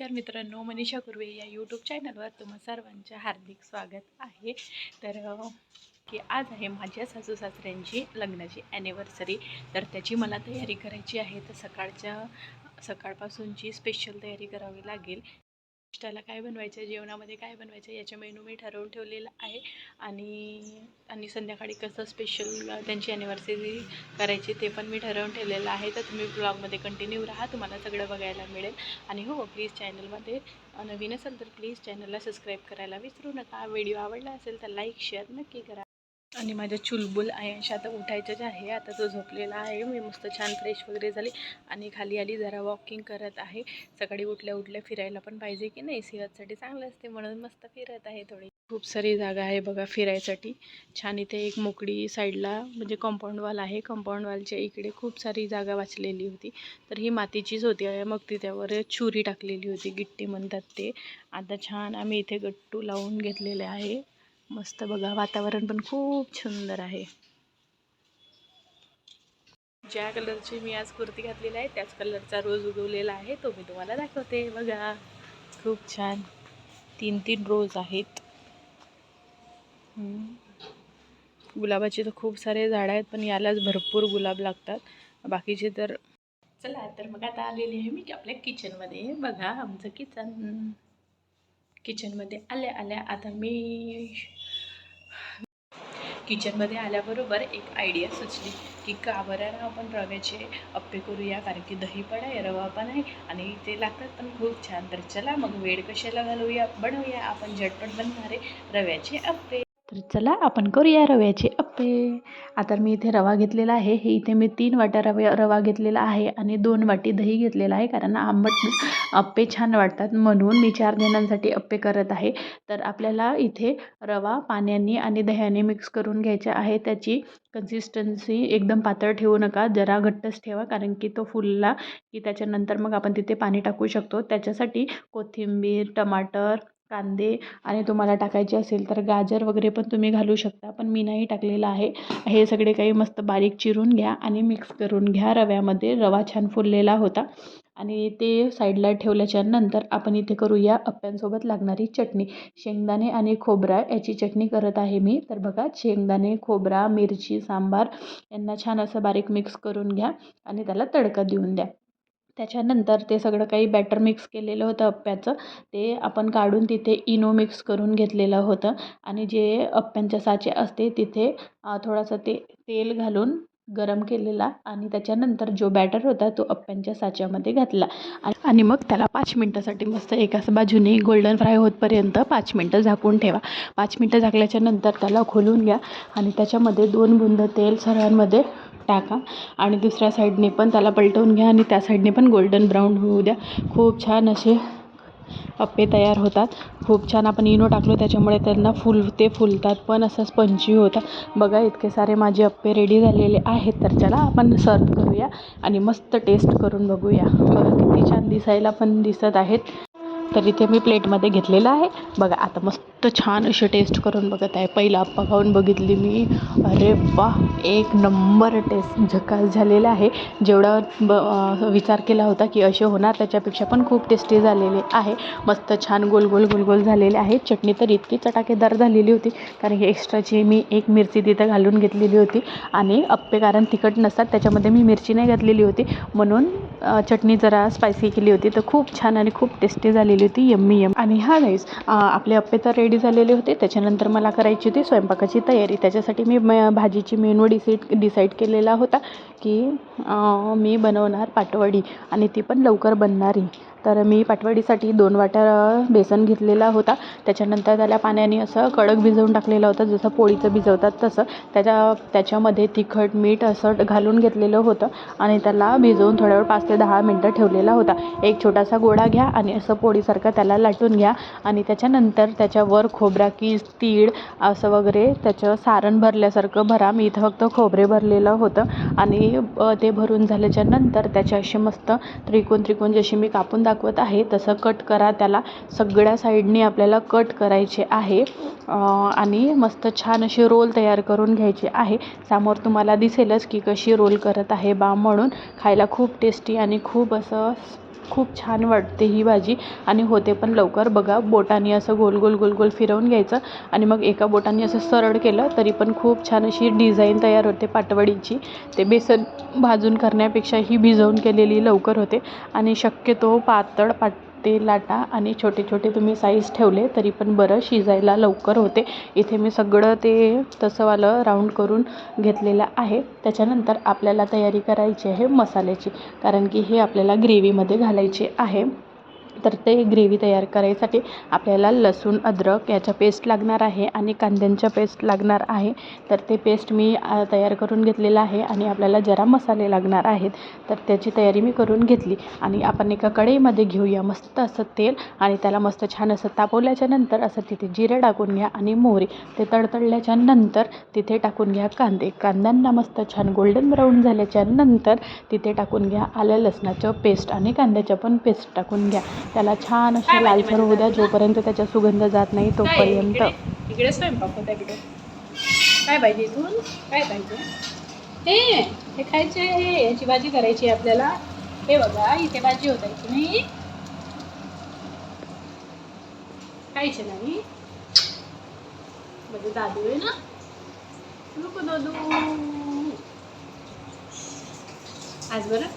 नमस्कार मित्रांनो मनीषा कुर्वे या यूट्यूब चॅनलवर तुम्हा सर्वांचे हार्दिक स्वागत आहे. तर की आज आहे माझ्या सासू सासऱ्यांची लग्नाची ॲनिव्हर्सरी तर त्याची मला तयारी करायची आहे. तर सकाळच्या सकाळपासूनची स्पेशल तयारी करावी लागेल. नाश्त्याला काय बनवायचं जेवणामध्ये काय बनवायचं याचे मेनू मी ठरवून ठेवलेला आहे. आणि आणि संध्याकाळी कसं स्पेशल त्यांची ॲनिव्हर्सरी करायची ते पण मी ठरवून ठेवलेलं आहे. तर तुम्ही ब्लॉगमध्ये कंटिन्यू राहा तुम्हाला सगळं बघायला मिळेल. आणि हो प्लीज चॅनलमध्ये नवीन असेल तर प्लीज चॅनलला सबस्क्राईब करायला विसरू नका. व्हिडिओ आवडला असेल तर लाईक शेअर नक्की करा. आणि माझ्या चुलबुल आयांशी आता उठायचंच आहे आता तो झोपलेला आहे. मी मस्त छान फ्रेश वगैरे झाली आणि खाली आली जरा वॉकिंग करत आहे. सकाळी उठल्या उठल्या फिरायला पण पाहिजे की नाही? सेहतसाठी चांगलं असते म्हणून मस्त फिरत आहे थोडी. खूप सारी जागा आहे बघा फिरायसाठी. छान इथे एक मोकळी साईडला म्हणजे कंपाऊंड वॉल आहे. कंपाऊंड वॉलच्या इकडे खूप सारी जागा वाचलेली होती. तर ही मातीचीच होती. मग तिच्यावर छुरी टाकलेली होती. गिट्टी म्हणतात ते. आता छान आम्ही इथे गट्टू लावून घेतलेले आहे. मस्त बघा वातावरण पण खूप सुंदर आहे. ज्या कलरची मी आज कुर्ती घातलेली आहे त्याच कलरचा रोज उगवलेला आहे तो मी तुम्हाला दाखवते. बघा खूप छान. तीन तीन रोज आहेत. गुलाबाचे तर खूप सारे झाडं आहेत पण यालाच भरपूर गुलाब लागतात. बाकीचे तर चला तर मग आता आलेली आहे मी आपल्या किचनमध्ये बघा आमचं किचन किचनमध्ये आल्या आल्या. आता मी किचनमध्ये आल्याबरोबर एक आयडिया सुचली की का बरं ना आपण रव्याचे अप्पे करूया कारण की दही पण आहे रवा पण आहे आणि ते लागतात पण खूप छान. तर चला मग वेळ कशाला घालवूया बनवूया. आपण झटपट बनणारे रव्याचे अप्पे. तर चला आपण करूया रव्याचे अप्पे. आता मी इथे रवा घेतलेला आहे. हे इथे मी तीन वाट्या रव्या रवा घेतलेला आहे आणि दोन वाटी दही घेतलेला आहे कारण आंबट अप्पे छान वाटतात म्हणून मी चार जणांसाठी अप्पे करत आहे. तर आपल्याला इथे रवा पाण्याने आणि दह्याने मिक्स करून घ्यायचा आहे. त्याची कन्सिस्टन्सी एकदम पातळ ठेवू नका. जरा घट्टच ठेवा कारण की तो फुलला की त्याच्यानंतर मग आपण तिथे पाणी टाकू शकतो. त्याच्यासाठी कोथिंबीर टमाटर कांदे आणि तुम्हाला टाकायचे असेल तर गाजर वगैरे पण तुम्ही घालू शकता पण मी नाही टाकलेलं आहे. हे सगळे काही मस्त बारीक चिरून घ्या आणि मिक्स करून घ्या. रव्यामध्ये रवा छान फुललेला होता. आणि ते साईडला ठेवल्याच्या नंतर आपण इथे करूया अप्प्यांसोबत लागणारी चटणी. शेंगदाणे आणि खोबरा याची चटणी करत आहे मी. तर बघा शेंगदाणे खोबरा मिरची सांबार यांना छान असं बारीक मिक्स करून घ्या आणि त्याला तडका देऊन द्या. त्याच्यानंतर ते सगळं काही बॅटर मिक्स केलेलं होतं अप्प्याचं. ते आपण काढून तिथे इनो मिक्स करून घेतलेलं होतं. आणि जे अप्प्यांच्या साचे असते तिथे थोडंसं ते तेल घालून गरम केलेला आणि त्याच्यानंतर जो बॅटर होता तो अप्प्यांच्या साच्यामध्ये घातला. आणि मग त्याला पाच मिनटासाठी मस्त एकाच बाजूने गोल्डन फ्राय होतपर्यंत पाच मिनटं झाकून ठेवा. पाच मिनटं झाकल्याच्या नंतर त्याला खोलून घ्या. आणि त्याच्यामध्ये दोन बुंद तेल सर्वांमध्ये टाका. आणि दुसऱ्या साईडने पण त्याला पलटवून घ्या आणि त्या साईडने पण गोल्डन ब्राऊन होऊ द्या. खूप छान असे अप्पे तयार होतात. खूप छान आपण इनो टाकलो त्याच्यामुळे त्यांना फुल ते फुलतात पण असं स्पंजी होतात बघा इतके सारे माझे अप्पे रेडी झालेले आहेत. तर चला आपण सर्व करूया आणि मस्त टेस्ट करून बघूया. बघा किती छान दिसायला पण दिसत आहेत. तर इथे मी प्लेटमध्ये घेतलेलं आहे. बघा आता मस्त छान असे टेस्ट करून बघत आहे. पहिला अप्पा खाऊन बघितली मी. अरे वा एक नंबर टेस्ट झकास झालेला आहे. जेवढा ब विचार केला होता की असे होणार त्याच्यापेक्षा पण खूप टेस्टी झालेले आहे. मस्त छान गोल गोल गोल गोल झालेले आहे. चटणी तर इतकी चटाकेदार झालेली होती कारण की एक्स्ट्राची मी एक मिरची तिथं घालून घेतलेली होती. आणि अप्पे कारण तिखट नसतात त्याच्यामध्ये मी मिरची नाही घातलेली होती. म्हणून चटणी जरा स्पायसी केली होती. तर खूप छान आणि खूप टेस्टी झालेली होती. यम्मी यम आणि हा गाईज आपले अप्पे तर रेडी झालेले होते. त्याच्यानंतर मला करायची होती स्वयंपाकाची तयारी. त्याच्यासाठी मी म भाजीची मेनू डिसाईड डिसाईड केलेला होता की मी बनवणार पाटवडी आणि ती पण लवकर बनणारी. तर मी पाटवडीसाठी दोन वाट्या बेसन घेतलेला होता. त्याच्यानंतर त्याला पाण्याने असं कडक भिजवून टाकलेलं होतं. जसं पोळीचं भिजवतात तसं. त्याच्या त्याच्यामध्ये तिखट मीठ असं घालून घेतलेलं होतं आणि त्याला भिजवून थोड्या वेळ पाच ते दहा मिनटं ठेवलेला होता. एक छोटासा गोळा घ्या आणि असं पोळीसारखं त्याला लाटून घ्या आणि त्याच्यानंतर त्याच्यावर खोबरा कीस तीळ असं वगैरे त्याचं सारण भरल्यासारखं भरा. मी इथं फक्त खोबरे भरलेलं होतं आणि ते भरून झाल्याच्यानंतर त्याच्या त्याचे असे मस्त त्रिकोण त्रिकोण जसे मी कापून दाखवत आहे. तसं कट करा. त्याला सगळ्या साईडनी आपल्याला कट करायचे आहे. आणि मस्त छान असे रोल तयार करून घ्यायचे आहे. समोर तुम्हाला दिसेलच की कशी रोल करत आहे बा म्हणून. खायला खूप टेस्टी आणि खूप असं खूप छान वाटते ही भाजी. आणि होते पण लवकर. बघा बोटाने असं गोल गोल गोल गोल फिरवून घ्यायचं. आणि मग एका बोटाने असं सरळ केलं तरी पण खूप छान अशी डिझाईन तयार होते पाटवडीची. ते बेसन भाजून करण्यापेक्षा ही भिजवून केलेली लवकर होते. आणि शक्यतो पातळ पाट ते लाटा आणि छोटे छोटे तुम्ही साईज ठेवले तरी पण बरं शिजायला लवकर होते. इथे मी सगळं ते तसंवालं राऊंड करून घेतलेलं आहे. त्याच्यानंतर आपल्याला तयारी करायची आहे मसाल्याची कारण की हे आपल्याला ग्रेव्हीमध्ये घालायचे आहे. तर ते ग्रेव्ही तयार करायसाठी आपल्याला लसूण अद्रक याचा पेस्ट लागणार आहे आणि कांद्यांच्या पेस्ट लागणार आहे. तर ते पेस्ट मी तयार करून घेतलेलं आहे आणि आपल्याला जरा मसाले लागणार आहेत. तर त्याची तयारी मी करून घेतली आणि आपण एका कढईमध्ये घेऊया मस्त असं तेल आणि त्याला मस्त छान असं तापवल्याच्या नंतर असं तिथे जिरे टाकून घ्या आणि मोहरी. ते तडतडल्याच्या नंतर तिथे टाकून घ्या कांदे. कांद्यांना मस्त छान गोल्डन ब्राऊन झाल्याच्यानंतर तिथे टाकून घ्या आल्या लसणाचं पेस्ट आणि कांद्याचं पण पेस्ट टाकून घ्या. त्याला छान अशा लालसर होऊ द्या जोपर्यंत त्याचा सुगंध जात नाही तोपर्यंत. इकडे स्वयंपाक होता इकडे काय पाहिजे इथून? काय पाहिजे? हे हे खायचे याची भाजी करायची आपल्याला. हे बघा इथे भाजी होतायची नाही. खायचे नाही. म्हणजे दादू आहे ना? नको दादू. आज बरं?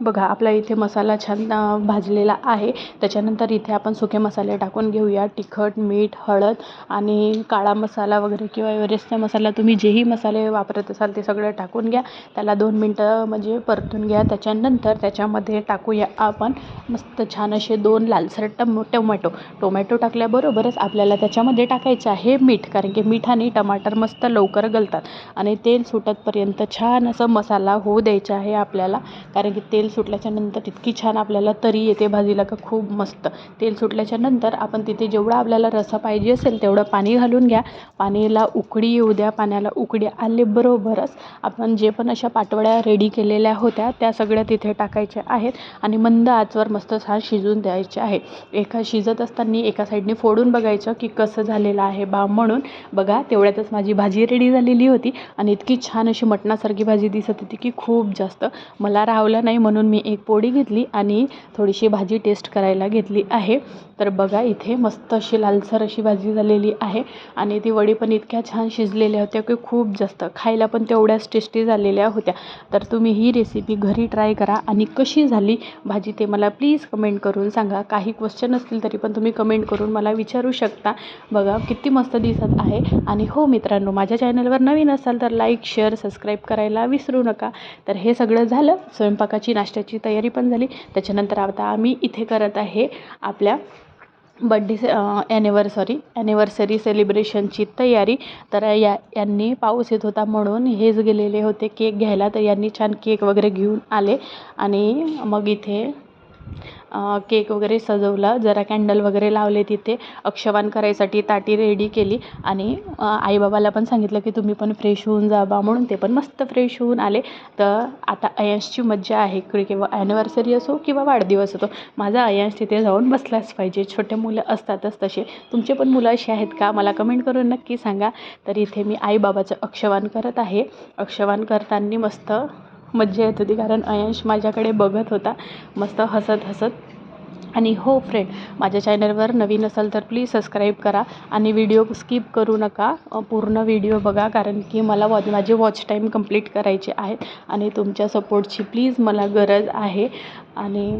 बघा आपला इथे मसाला छान भाजलेला आहे. त्याच्यानंतर इथे आपण सुके मसाले टाकून घेऊया. तिखट मीठ हळद आणि काळा मसाला वगैरे किंवा एव्हरेस्टचा मसाला तुम्ही जेही मसाले वापरत असाल ते सगळं टाकून घ्या. त्याला दोन मिनटं म्हणजे परतून घ्या. त्याच्यानंतर त्याच्यामध्ये टाकूया आपण मस्त छान असे दोन लालसर टम टोमॅटो. टोमॅटो टाकल्याबरोबरच आपल्याला त्याच्यामध्ये टाकायचं आहे मीठ कारण की मीठ आणि टमाटर मस्त लवकर गलतात आणि तेल सुटतपर्यंत छान असं मसाला होऊ द्यायचा आहे आपल्याला कारण की तेल सुटल्याच्या नंतर इतकी छान आपल्याला तरी येते भाजीला का खूप मस्त. तेल सुटल्याच्या नंतर आपण तिथे जेवढा आपल्याला रसा पाहिजे असेल तेवढं पाणी घालून घ्या. पाणीला उकडी येऊ द्या पाण्याला उकडी आले बरोबरच. आपण जे पण अशा पाटवड्या रेडी केलेल्या होत्या त्या सगळ्या तिथे टाकायच्या आहेत आणि मंद आचवर मस्त छान शिजून द्यायचे आहे एका शिजत असताना एका साईडने फोडून बघायचं की कसं झालेलं आहे बा म्हणून. बघा तेवढ्यातच माझी भाजी रेडी झालेली होती आणि इतकी छान अशी मटणासारखी भाजी दिसत होती की खूप जास्त. मला राहवलं नाही म्हणून म्हणून मी एक पोळी घेतली आणि थोडीशी भाजी टेस्ट करायला घेतली आहे. तर बघा इथे मस्त अशी लालसर अशी भाजी झालेली आहे आणि ती वडी पण इतक्या छान शिजलेल्या होत्या की खूप जास्त. खायला पण तेवढ्याच टेस्टी झालेल्या होत्या. तर तुम्ही ही रेसिपी घरी ट्राय करा आणि कशी झाली भाजी ते मला प्लीज कमेंट करून सांगा. काही क्वेश्चन असतील तरी पण तुम्ही कमेंट करून मला विचारू शकता. बघा किती मस्त दिसत आहे. आणि हो मित्रांनो माझ्या चॅनलवर नवीन असाल तर लाईक शेअर सबस्क्राईब करायला विसरू नका. तर हे सगळं झालं. स्वयंपाकाची नाश्त्याची तयारी पण झाली. त्याच्यानंतर आता आम्ही इथे करत आहे आपल्या बड्डे से ॲनिव्हर्सरी ॲनिव्हर्सरी सेलिब्रेशनची तयारी. तर या यांनी पाऊस येत होता म्हणून हेच गेलेले होते. केक घ्यायला तर यांनी छान केक वगैरे घेऊन आले. आणि मग इथे केक वगैरे सजवला. जरा कॅन्डल वगैरे लावले तिथे. अक्षवान करायसाठी ताटी रेडी केली. आणि आईबाबाला पण सांगितलं की तुम्ही पण फ्रेश होऊन जा बा म्हणून ते पण मस्त फ्रेश होऊन आले. तर आता अयांशची मज्जा आहे. किंवा ॲनिव्हर्सरी असो किंवा वाढदिवस असो माझा अयांश तिथे जाऊन बसलाच पाहिजे. छोटे मुलं असतातच तसे. तुमचे पण मुलं असे आहेत का? मला कमेंट करून नक्की सांगा. तर इथे मी आईबाबाचं अक्षवान करत आहे. अक्षवान करताना मस्त मज्जा येत होती कारण अयंश माझ्याकडे बघत होता मस्त हसत हसत. आणि हो फ्रेंड माझ्या चॅनलवर नवीन असाल तर प्लीज सबस्क्राईब करा आणि व्हिडिओ स्किप करू नका. पूर्ण व्हिडिओ बघा कारण की मला वॉ माझे वॉच टाईम कंप्लीट करायचे आहेत आणि तुमच्या सपोर्टची प्लीज मला गरज आहे. आणि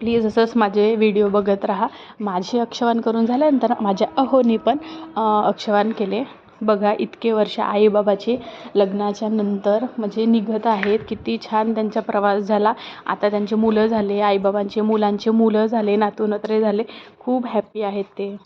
प्लीज असंच माझे व्हिडिओ बघत राहा. माझे अक्षवान करून झाल्यानंतर माझ्या अहोनी पण अक्षवान केले. बघा इतके वर्ष आईबाबाचे लग्नाच्या नंतर म्हणजे निघत आहेत. किती छान त्यांचा प्रवास झाला. आता त्यांचे मुलं झाले आईबाबांचे मुलांचे मुलं झाले नातूनत्रे झाले. खूप हॅप्पी आहेत ते.